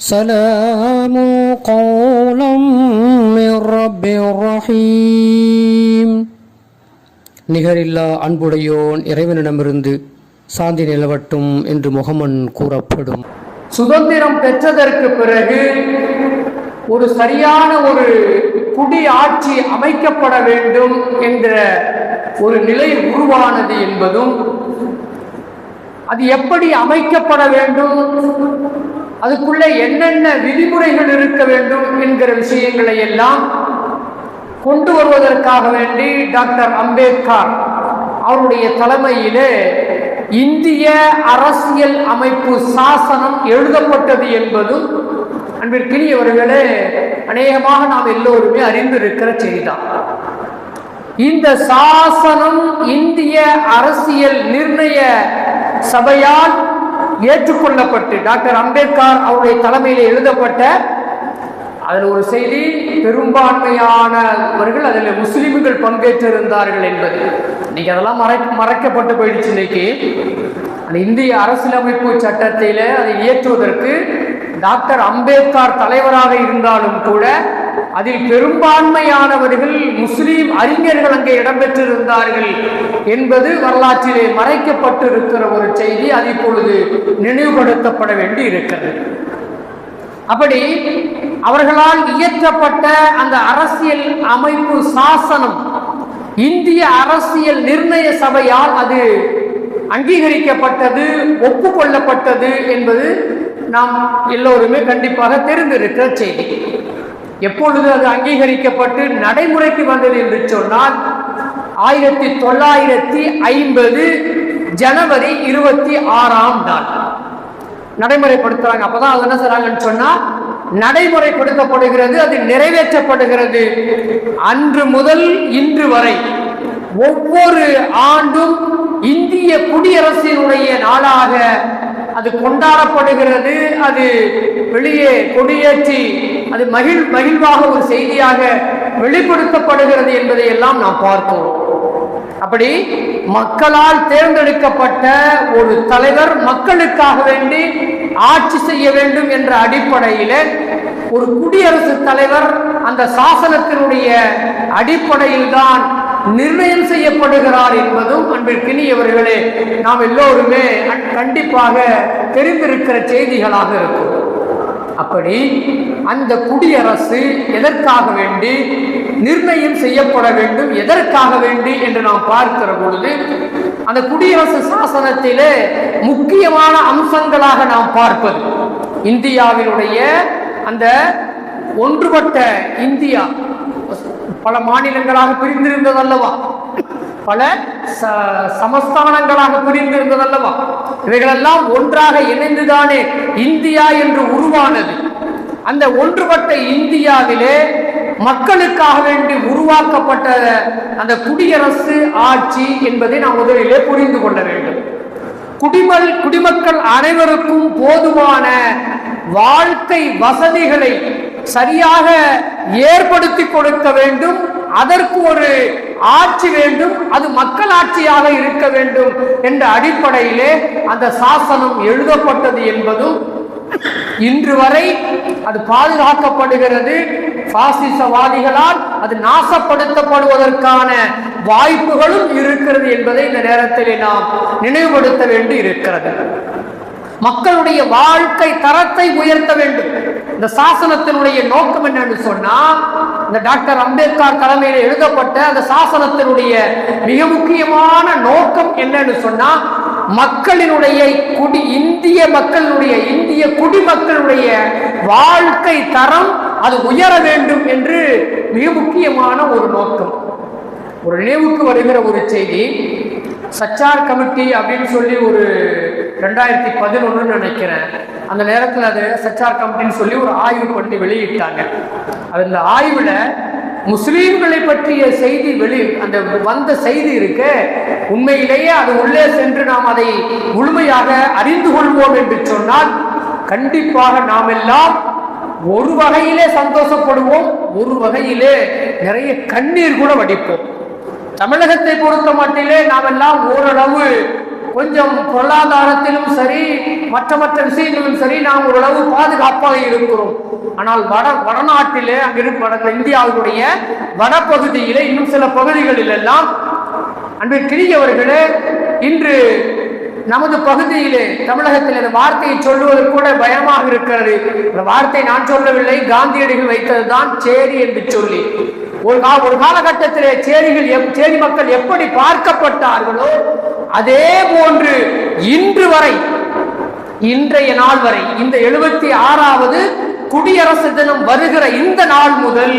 سلام قولا من رب رحيم நிகரில்லா அன்புடையோன் இறைவனிடமிருந்து சாந்தி நிலவட்டும் என்று முகமன் கூறப்படும் சுதந்திரம் பெற்றதற்கு பிறகு ஒரு சரியான ஒரு குடி ஆட்சி அமைக்கப்பட வேண்டும் என்ற ஒரு நிலை உருவானது என்பதும் அது எப்படி அமைக்கப்பட வேண்டும் அதுக்குள்ளே என்னென்ன விதிமுறைகள் இருக்க வேண்டும் என்கிற விஷயங்களை எல்லாம் கொண்டு வருவதற்காக வேண்டி டாக்டர் அம்பேத்கர் அவருடைய தலைமையிலே இந்திய அரசியல் அமைப்பு சாசனம் எழுதப்பட்டது என்பதும் அன்பிற்கினியவர்களே அநேகமாக நாம் எல்லோருமே அறிந்திருக்கிற செய்திதான். இந்த சாசனம் இந்திய அரசியல் நிர்ணய சபையால் ஏற்றுக்கொள்ளப்பட்டு டாக்டர் அம்பேத்கர் அவருடைய தலைமையில் எழுதப்பட்ட அதில் ஒரு செய்தி பெரும்பான்மையானவர்கள் அதில் முஸ்லிம்கள் பங்கேற்றிருந்தார்கள் என்பது. இன்னைக்கு அதெல்லாம் மறை மறைக்கப்பட்டு போயிடுச்சு இன்னைக்கு. அந்த இந்திய அரசியலமைப்பு சட்டத்தில் அதை இயற்றுவதற்கு டாக்டர் அம்பேத்கர் தலைவராக இருந்தாலும் கூட அதில் பெரும்பான்மையானவர்கள் முஸ்லீம் அறிஞர்கள் அங்கே இடம்பெற்றிருந்தார்கள் என்பது வரலாற்றிலே மறைக்கப்பட்டிருக்கிற ஒரு செய்தி. அது இப்பொழுது நினைவுபடுத்தப்பட வேண்டி இருக்கிறது. அப்படி அவர்களால் இயற்றப்பட்ட அந்த அரசியல் அமைப்பு சாசனம் இந்திய அரசியல் நிர்ணய சபையால் அது அங்கீகரிக்கப்பட்டது ஒப்புக்கொள்ளப்பட்டது என்பது நாம் எல்லோருமே கண்டிப்பாக தெரிந்திருக்கிற செய்தி. எப்பொழுது அது அங்கீகரிக்கப்பட்டு நடைமுறைக்கு வந்தது என்று சொன்னால் ஆயிரத்தி தொள்ளாயிரத்தி ஐம்பது ஜனவரி இருபத்தி ஆறாம் நாள். நடைமுறைப்படுத்துறாங்க. அப்பதான் அது என்ன செய்றாங்கன்னு சொன்னா நடைமுறைப்படுத்தப்படுகிறது அது நிறைவேற்றப்படுகிறது. அன்று முதல் இன்று வரை ஒவ்வொரு ஆண்டும் இந்திய குடியரசினுடைய நாளாக அது கொண்டாடப்படுகிறது. அது வெளியே கொடியேற்றி அது மகிழ் மகிழ்வாக ஒரு செய்தியாக வெளிப்படுத்தப்படுகிறது என்பதை எல்லாம் நாம் பார்க்கிறோம். அப்படி மக்களால் தேர்ந்தெடுக்கப்பட்ட ஒரு தலைவர் மக்களுக்காக வேண்டி ஆட்சி செய்ய வேண்டும் என்ற அடிப்படையில ஒரு குடியரசுத் தலைவர் அந்த சாசனத்தினுடைய அடிப்படையில் தான் நிர்ணயம் செய்யப்படுகிறார் என்பதும் அன்பிற்கினியவர்களே நாம் எல்லோருமே கண்டிப்பாக தெரிந்திருக்கிற செய்திகளாக இருக்கும். அப்படி அந்த குடியரசு எதற்காக வேண்டி நிர்ணயம் செய்யப்பட வேண்டும் எதற்காக வேண்டி என்று நாம் பார்க்கிற பொழுது அந்த குடியரசு சாசனத்திலே முக்கியமான அம்சங்களாக நாம் பார்ப்பது. இந்தியாவினுடைய அந்த ஒன்றுபட்ட இந்தியா பல மாநிலங்களாக பிரிந்திருந்தது அல்லவா பல ச- சமஸ்தானங்களாக பிரிந்திருந்தது அல்லவா இவைகளெல்லாம் ஒன்றாக இணைந்துதானே இந்தியா என்று உருவானது. அந்த ஒன்றுபட்ட இந்தியாவிலே மக்களுக்காக வேண்டி உருவாக்கப்பட்ட அந்த குடியரசு ஆட்சி என்பதை நாம் முதலிலே புரிந்து கொள்ள வேண்டும். குடிமல் குடிமக்கள் அனைவருக்கும் போதுமான வாழ்க்கை வசதிகளை சரியாக ஏற்படுத்தி கொடுக்க வேண்டும். அதற்கு ஒரு ஆட்சி வேண்டும். அது மக்கள் ஆட்சியாக இருக்க வேண்டும் என்ற அடிப்படையிலே அந்த சாசனம் எழுதப்பட்டது என்பதும் இன்று வரை அது பாதுகாக்கப்படுகிறது. பாசிசவாதிகளால் அது நாசப்படுத்தப்படுவதற்கான வாய்ப்புகளும் இருக்கிறது என்பதை இந்த நேரத்தில் நாம் நினைவுபடுத்த வேண்டி இருக்கிறது மக்களுடைய வாழ்க்கை தரத்தை உயர்த்த வேண்டும். இந்த சாசனத்தினுடைய நோக்கம் என்னன்னு சொன்னா இந்த டாக்டர் அம்பேத்கர் தலைமையில் எழுதப்பட்ட அந்த சாசனத்தினுடைய மிக முக்கியமான நோக்கம் என்னன்னு சொன்னா மக்களினுடைய குடி இந்திய மக்களுடைய இந்திய குடிமக்களுடைய வாழ்க்கை தரம் அது உயர வேண்டும் என்று மிக முக்கியமான ஒரு நோக்கம். ஒரு நினைவுக்கு வருகிற ஒரு செய்தி சச்சார் கமிட்டி அப்படின்னு சொல்லி ஒரு ரெண்டாயிரத்தி பதினொன்றுன்னு நினைக்கிறேன். அந்த நேரத்தில் அது சச்சார் கமிட்டின்னு சொல்லி ஒரு ஆய்வு பண்ணி வெளியிட்டாங்க. அது இந்த ஆய்வுல முஸ்லீம்களை பற்றிய செய்தி வெளி அந்த வந்த செய்தி இருக்கு. உண்மையிலேயே அது உள்ளே சென்று நாம் அதை முழுமையாக அறிந்து கொள்வோம் என்று சொன்னால் கண்டிப்பாக நாம் எல்லாம் ஒரு வகையிலே சந்தோஷப்படுவோம் ஒரு வகையிலே நிறைய கண்ணீர் கூட வடிப்போம். தமிழகத்தை பொறுத்த மட்டிலே நாம் எல்லாம் ஓரளவு கொஞ்சம் பொருளாதாரத்திலும் சரி மற்ற மற்ற விஷயங்களிலும் சரி நாம் ஓரளவு பாதுகாப்பாக இருக்கிறோம். ஆனால் வட வடநாட்டிலே அங்க இருக்க வட இந்தியாவுடைய வடபகுதியிலே இன்னும் சில பகுதிகளில் எல்லாம் அன்பிற்கினியவர்களே இன்று நமது பகுதியிலே தமிழகத்தில் இந்த வார்த்தையை சொல்லுவது கூட பயமாக இருக்கிறது. இந்த வார்த்தை நான் சொல்லவில்லை காந்தியடிகள் வைத்ததுதான் சேரி என்று சொல்லி. ஒரு கா ஒரு காலகட்டத்திலே சேரிகள் எப்- சேரி மக்கள் எப்படி பார்க்கப்பட்டார்களோ அதே போன்று இன்று வரை இன்றைய நாள் வரை இந்த எழுபத்தி ஆறாவது குடியரசு தினம் வருகிற இந்த நாள் முதல்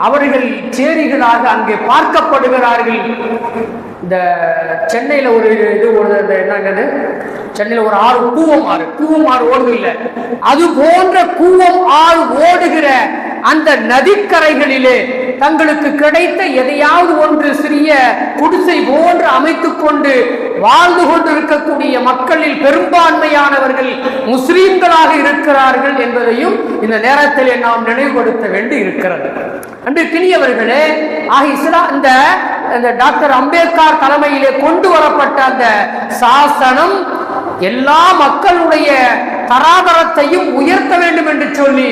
அவர்கள் சேரிகளாக அங்கே பார்க்கப்படுகிறார்கள். இந்த சென்னையில ஒரு இது ஒரு இந்த என்னங்கிறது சென்னையில ஒரு ஆறு கூவம் ஆறு கூவம் ஆறு ஓடுது இல்லை அது போன்ற கூவம் ஆறு ஓடுகிற அந்த நதிக்கரைகளிலே தங்களுக்கு கிடைத்த எதையாவது ஒன்று சிறிய குடிசை போன்று அமைத்துக் கொண்டு வாழ்ந்து கொண்டிருக்கக்கூடிய மக்களில் பெரும்பான்மையானவர்கள் முஸ்லீம்கள் யாராக இருக்கிறார்கள் என்பதையும் இந்த நேரத்தில் நாம் நினைவுபடுத்த வேண்டி இருக்கிறது. அன்று கிணியவர்களே ஆக இஸ்லாம் இந்த இந்த டாக்டர் அம்பேத்கர் தலைமையிலே கொண்டு வரப்பட்ட அந்த சாசனம் எல்லா மக்களுடைய தராதரத்தையும் உயர்த்த வேண்டும் என்று சொல்லி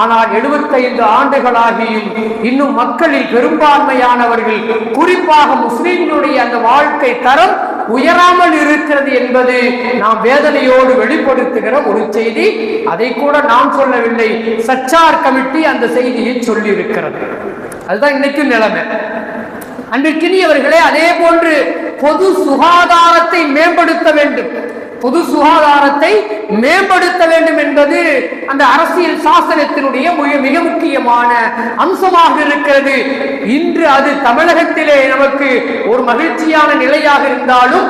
ஆனால் 75 ஆண்டுகளாகியும் இன்னும் மக்களில் பெரும்பான்மையானவர்கள் குறிப்பாக முஸ்லிம்களுடைய அந்த வாழ்க்கை தரம் உயராமல் இருக்கிறது என்பது நாம் வேதனையோடு வெளிப்படுத்துகிற ஒரு செய்தி. அதை கூட நாம் சொல்லவில்லை சச்சார் கமிட்டி அந்த செய்தியை சொல்லி இருக்கிறது அதுதான் இன்னைக்கு நிலைமை. அன்பிற்கினியவர்களே அதே போன்று பொது சுகாதாரத்தை மேம்படுத்த வேண்டும். பொது சுகாதாரத்தை மேம்படுத்த வேண்டும் என்பது அந்த அரசியல் சாசனத்தினுடைய மிக மிக முக்கியமான அம்சமாக இருக்கிறது. இன்று அது தமிழகத்திலே நமக்கு ஒரு மகிழ்ச்சியான நிலையாக இருந்தாலும்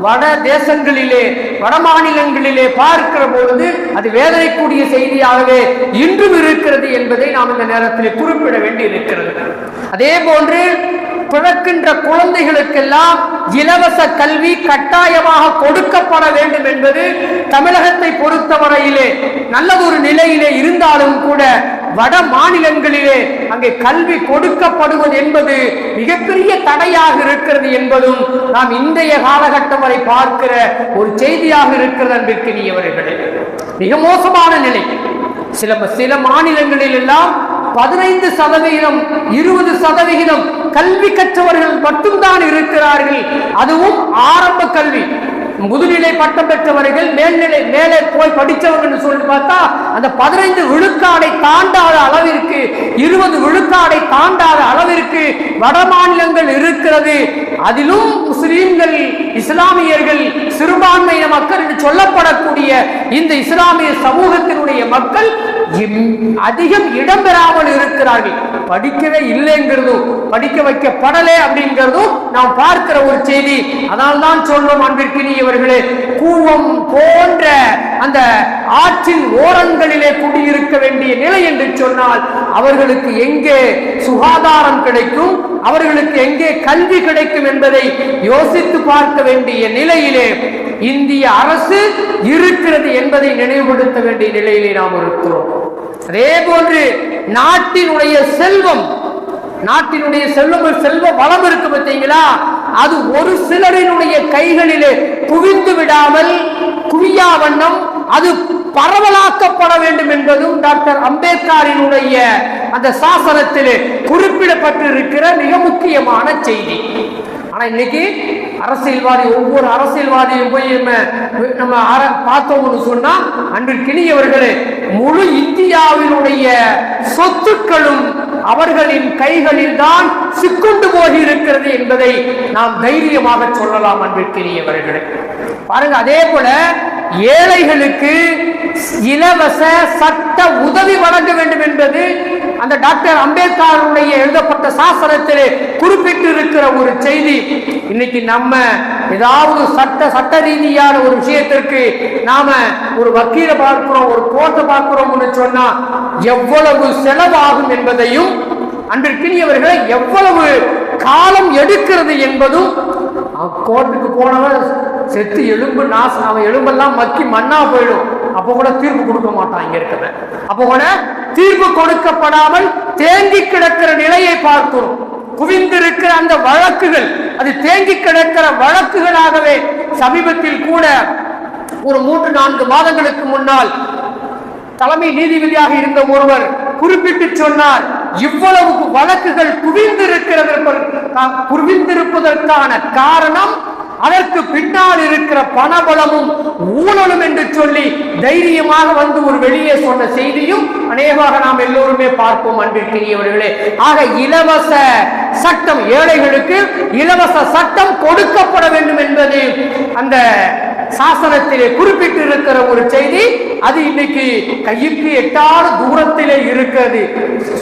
வட தேசங்களிலே வட மாநிலங்களிலே பார்க்கிற பொழுது அது வேதனைக்கூடிய செய்தியாகவே இன்றும் இருக்கிறது என்பதை நாம் இந்த நேரத்தில் குறிப்பிட வேண்டி இருக்கிறது அதே போன்று பிறக்கின்ற குழந்தைகளுக்கெல்லாம் இலவச கல்வி கட்டாயமாக கொடுக்கப்பட வேண்டும் என்பது தமிழகத்தை பொறுத்தவரையிலே நல்லதொரு நிலையிலே இருந்தாலும் கூட வட மாநிலங்களிலே அங்கே கல்வி கொடுக்கப்படுவது என்பது மிகப்பெரிய தடையாக இருக்கிறது என்பதும் நாம் இன்றைய காலகட்டம் வரை பார்க்கிற ஒரு செய்தியாக இருக்கிறது அன்பிற்கினியவர்களே. மிக மோசமான நிலை. சில சில மாநிலங்களில் எல்லாம் பதினைந்து சதவிகிதம் இருபது சதவிகிதம் கல்வி கற்றவர்கள் மட்டும்தான் இருக்கிறார்கள். அதுவும் ஆரம்ப கல்வி. முதுநிலை பட்டம் பெற்றவர்கள் மேல்நிலை மேலே போய் படித்தவர்கள் சொல்லி பார்த்தா அந்த பதினைந்து விழுக்காடை தாண்டாத அளவிற்கு இருபது விழுக்காடை தாண்டாத அளவிற்கு வட மாநிலங்கள் இருக்கிறது. அதிலும் முஸ்லீம்கள் இஸ்லாமியர்கள் சிறுபான்மையின மக்கள் என்று சொல்லப்படக்கூடிய இந்த இஸ்லாமிய சமூகத்தினுடைய மக்கள் அதிகம் இடம்பெறாமல் இருக்கிறார்கள். படிக்கவே இல்லைங்கிறதும் படிக்க வைக்கப்படலே அப்படிங்கிறதும் நாம் பார்க்கிற ஒரு செய்தி. அதனால் தான் சொல்லும் அன்பிற்கினியவர்களே கூவம் போன்ற அந்த ஆற்றின் ஓரங்களிலே குடியிருக்க வேண்டிய நிலை என்று சொன்னால் அவர்களுக்கு எங்கே சுகாதாரம் கிடைக்கும் அவர்களுக்கு எங்கே கல்வி கிடைக்கும் என்பதை யோசித்து பார்க்க வேண்டிய நிலையிலே இந்திய அரசு இருக்கிறது என்பதை நினைவுபடுத்த வேண்டிய நிலையிலே நாம் இருக்கிறோம். அதே போன்று நாட்டினுடைய செல்வம் நாட்டினுடைய செல்வம் செல்வ வளம் இருக்கு பார்த்தீங்களா? அது ஒரு சிலரினுடைய கைகளிலே குவிந்து விடாமல் குவியா வண்ணம் அது பரவலாக்கப்பட வேண்டும் என்பதும் டாக்டர் அம்பேத்கரினுடைய அந்த சாசனத்திலே குறிப்பிடப்பட்டிருக்கிற மிக முக்கியமான செய்தி. ஆனா இன்னைக்கு அரசியல்வாதி ஒவ்வொரு அரசியல்வாதியும் போய் நம்ம பார்த்தோம்னு சொன்னா அன்பிற்கினியவர்களே முழு இந்தியாவினுடைய சொத்துக்களும் அவர்களின் கைகளில் தான் சிக்குண்டு போய் இருக்கிறது என்பதை நாம் தைரியமாக சொல்லலாம் அன்பிற்கினியவர்களே பாருங்க அதே போல ஏழைகளுக்கு இலவச சட்ட உதவி வழங்க வேண்டும் என்பது அந்த டாக்டர் அம்பேத்கருடைய எழுதப்பட்ட சாசனத்திலே குறிப்பிட்டு இருக்கிற ஒரு செய்தி. இன்னைக்கு நம்ம ஏதாவது சட்ட சட்ட ரீதியான ஒரு விஷயத்திற்கு நாம ஒரு வக்கீல பார்க்கிறோம் ஒரு கோர்ட்டை பார்க்கிறோம்னு சொன்னா எவ்வளவு செலவாகும் என்பதையும் அன்றிற்கினியவர்களை எவ்வளவு காலம் எடுக்கிறது என்பதும் கோர்ட்டுக்கு போனவன் செத்து எலும்பு நாசம் அவன் எலும்பெல்லாம் மக்கி மண்ணா போயிடும். அப்போ கூட தீர்ப்பு கொடுக்க மாட்டான் இங்க இருக்கிற அப்போ கூட தீர்வு கொடுக்கப்படாமல் தேங்கி கிடக்கிற நிலையை பார்க்கிறோம். குவிந்திருக்கிற அந்த வழக்குகள் அது தேங்கி கிடக்கிற வழக்குகளாகவே சமீபத்தில் கூட ஒரு மூன்று நான்கு மாதங்களுக்கு முன்னால் தலைமை நீதிபதியாக இருந்த ஒருவர் குறிப்பிட்டு சொன்னார் இவ்வளவு வழக்குகள் குவிந்திருக்கிறது குவிந்திருப்பதற்கான காரணம் அதற்கு பின்னால் இருக்கிற பணபலமும் ஊழலும் என்று சொல்லி தைரியமாக வந்து ஒரு வெளியே சொன்ன செய்தியும் அநேகமாக நாம் எல்லோருமே பார்ப்போம் அன்பிற்கிறியவர்களே ஆக இலவச சட்டம் ஏழைகளுக்கு இலவச சட்டம் கொடுக்கப்பட வேண்டும் என்பது அந்த சாசனத்திலே குறிப்பிட்டிருக்கிற ஒரு செய்தி அது இன்னைக்கு கையுக்கு எட்டாறு தூரத்திலே இருக்கிறது.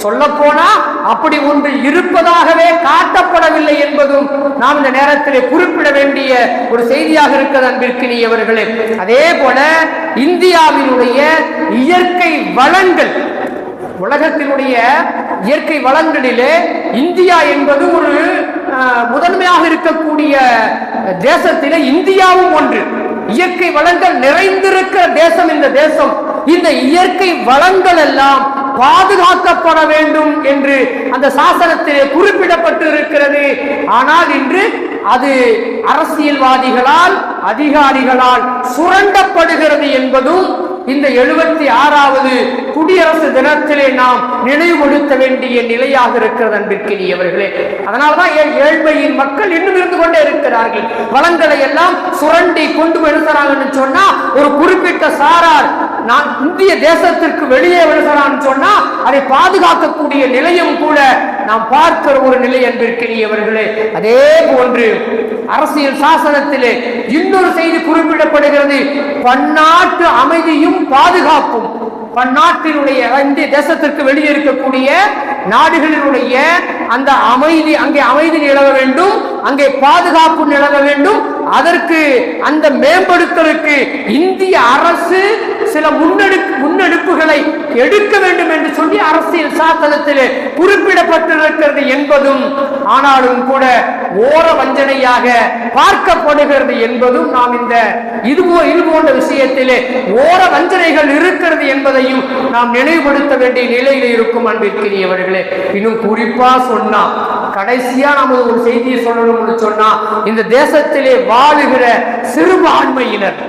சொல்ல போனா அப்படி ஒன்று இருப்பதாகவே காட்டப்படவில்லை என்பதும் நாம் இந்த நேரத்திலே குறிப்பிட வேண்டிய ஒரு செய்தியாக இருக்கிறது அன்பிற்கினியவர்களே அதே போல இந்தியாவினுடைய இயற்கை வளங்கள் உலகத்தினுடைய இயற்கை வளங்களிலே இந்தியா என்பது ஒரு முதன்மையாக இருக்கக்கூடிய தேசத்திலே இந்தியாவும் ஒன்று. இயற்கை வளங்கள் நிறைந்திருக்கிற தேசம் இந்த தேசம். இந்த இயற்கை வளங்கள் எல்லாம் பாதுகாக்கப்பட வேண்டும் என்று அந்த சாசனத்திலே குறிப்பிடப்பட்டு இருக்கிறது ஆனால் இன்று அது அரசியல்வாதிகளால் அதிகாரிகளால் சுரண்டப்படுகிறது என்பதும் இந்த எழுபத்தி ஆறாவது குடியரசு தினத்திலே நாம் நினைவுபடுத்த வேண்டிய நிலையாக இருக்கிறது அன்பிற்கினியவர்களே. அதனால்தான் ஏன் ஏழ்மையின் மக்கள் இன்னும் இருந்து கொண்டே இருக்கிறார்கள். வளங்களை எல்லாம் சுரண்டி கொண்டு எழுதுறாங்கன்னு சொன்னா ஒரு குறிப்பிட்ட சாரார் நான் இந்திய தேசத்திற்கு வெளியே எழுதுறான்னு சொன்னா அதை பாதுகாக்கக்கூடிய நிலையும் கூட நாம் பார்க்கிற ஒரு நிலை அன்பிற்கினியவர்களே அதே போன்று அரசியல் சாசனத்திலே இன்னொரு செய்தி குறிப்பிடப்படுகிறது. பன்னாட்டு அமைதியும் பாதுகாப்பும் பன்னாட்டினுடைய இந்திய தேசத்திற்கு வெளியே இருக்கக்கூடிய நாடுகளினுடைய அந்த அமைதி அங்கே அமைதி நிலவ வேண்டும் அங்கே பாதுகாப்பு நிலவ வேண்டும். அதற்கு அந்த மேம்படுத்தலுக்கு இந்திய அரசு சில முன்னெடுப்பு முன்னெடுப்புகளை எடுக்க வேண்டும் என்று சொல்லி அரசியல் சாசனத்திலே குறிப்பிடப்பட்டிருக்கிறது என்பதும் ஆனாலும் கூட ஓர வஞ்சனையாக பார்க்கப்படுகிறது என்பதும் நாம் இந்த இதுபோ இது போன்ற விஷயத்திலே ஓர வஞ்சனைகள் இருக்கிறது என்பதையும் நாம் நினைவுபடுத்த வேண்டிய நிலையில் இருக்கும் அன்பிற்கிறியவர்களே இன்னும் குறிப்பா சொன்னா கடைசியா நம்ம ஒரு செய்தியை சொல்லணும்னு சொன்னா இந்த தேசத்திலே வாழுகிற சிறுபான்மையினர்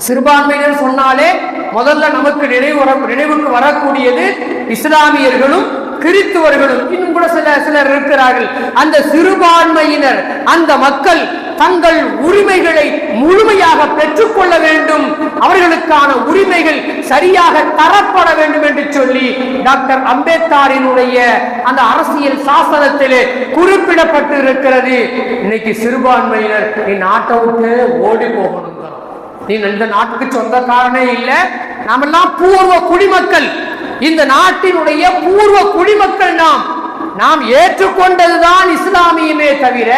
சிறுபான்மையினர் சொன்னாலே முதல்ல நமக்கு நினைவு நினைவுக்கு வரக்கூடியது இஸ்லாமியர்களும் கிறித்துவர்களும் இன்னும் கூட சில சிலர் இருக்கிறார்கள். அந்த சிறுபான்மையினர் அந்த மக்கள் தங்கள் உரிமைகளை முழுமையாக பெற்றுக்கொள்ள வேண்டும். அவர்களுக்கான உரிமைகள் சரியாக தரப்பட வேண்டும் என்று சொல்லி டாக்டர் அம்பேத்கரினுடைய அந்த அரசியல் சாசனத்திலே குறிப்பிடப்பட்டு இருக்கிறது இன்னைக்கு சிறுபான்மையினர் என் நாட்டை விட்டு ஓடி போகணுங்கிறோம் நீ இந்த நாட்டுக்கு சொந்தக்காரனே இல்லை. நாமெல்லாம் பூர்வ குடிமக்கள். இந்த நாட்டினுடைய பூர்வ குடிமக்கள் நாம். நாம் ஏற்றுக்கொண்டதுதான் இஸ்லாமியமே தவிர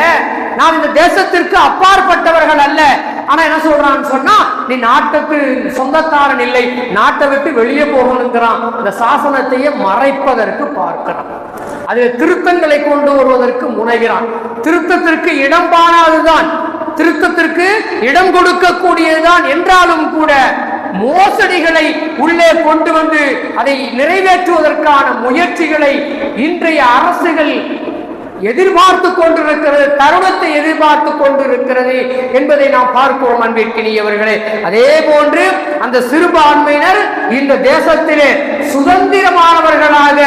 நாம் இந்த தேசத்திற்கு அப்பாற்பட்டவர்கள் அல்ல. ஆனா என்ன சொல்றான்னு சொன்னா நீ நாட்டுக்கு சொந்தக்காரன் இல்லை. நாட்டை விட்டு வெளியே போகணுங்கிறான். இந்த சாசனத்தையே மறைப்பதற்கு பார்க்கிறான். அதில் திருத்தங்களை கொண்டு வருவதற்கு முனைகிறான். திருத்தத்திற்கு இடம் பாடாதுதான் திருத்தத்திற்கு இடம் கொடுக்கக்கூடியதுதான் என்றாலும் கூட மோசடிகளை உள்ளே கொண்டு வந்து அதை நிறைவேற்றுவதற்கான முயற்சிகளை இன்றைய அரசுகள் எதிர்பார்த்து கொண்டிருக்கிறது தருணத்தை எதிர்பார்த்து கொண்டிருக்கிறது என்பதை நாம் பார்ப்போம் அன்பிற்கினியவர்களே. அதே போன்று அந்த சிறுபான்மையினர் இந்த தேசத்திலே சுதந்திரமானவர்களாக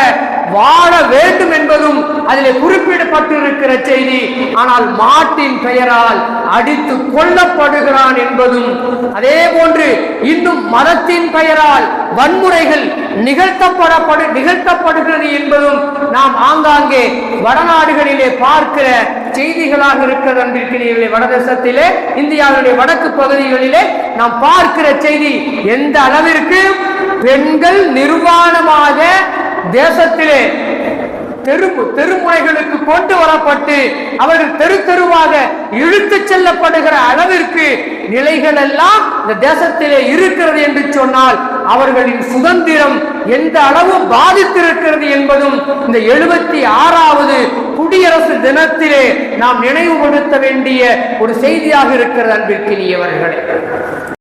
வாழ வேண்டும் என்பதும் அதில் குறிப்பிடப்பட்டிருக்கிற செய்தி ஆனால் மாட்டின் பெயரால் அடித்து கொல்லப்படுகிறான் என்பதும் அதே போன்று இன்னும் மதத்தின் பெயரால் வன்முறைகள் நிகழ்த்தப்படப்படு நிகழ்த்தப்படுகிறது என்பதும் நாம் ஆங்காங்கே வடநாடுகளிலே பார்க்கிற செய்திகளாக இருக்கிறது அன்பிற்கிறீர்களே வடதேசத்திலே இந்தியாவுடைய வடக்கு பகுதிகளிலே நாம் பார்க்கிற செய்தி எந்த அளவிற்கு பெண்கள் நிர்வாணமாக தேசத்திலே தெரு தெருமுனைகளுக்கு கொண்டு வரப்பட்டு அவர்கள் தெரு தெருவாக இழுத்து செல்லப்படுகிற அளவிற்கு நிலைகள் எல்லாம் இந்த தேசத்திலே இருக்கிறது என்று சொன்னால் அவர்களின் சுதந்திரம் எந்த அளவு பாதித்திருக்கிறது என்பதும் இந்த எழுபத்தி ஆறாவது குடியரசு தினத்திலே நாம் நினைவுபடுத்த வேண்டிய ஒரு செய்தியாக இருக்கிறது அன்பிற்கினியவர்களே.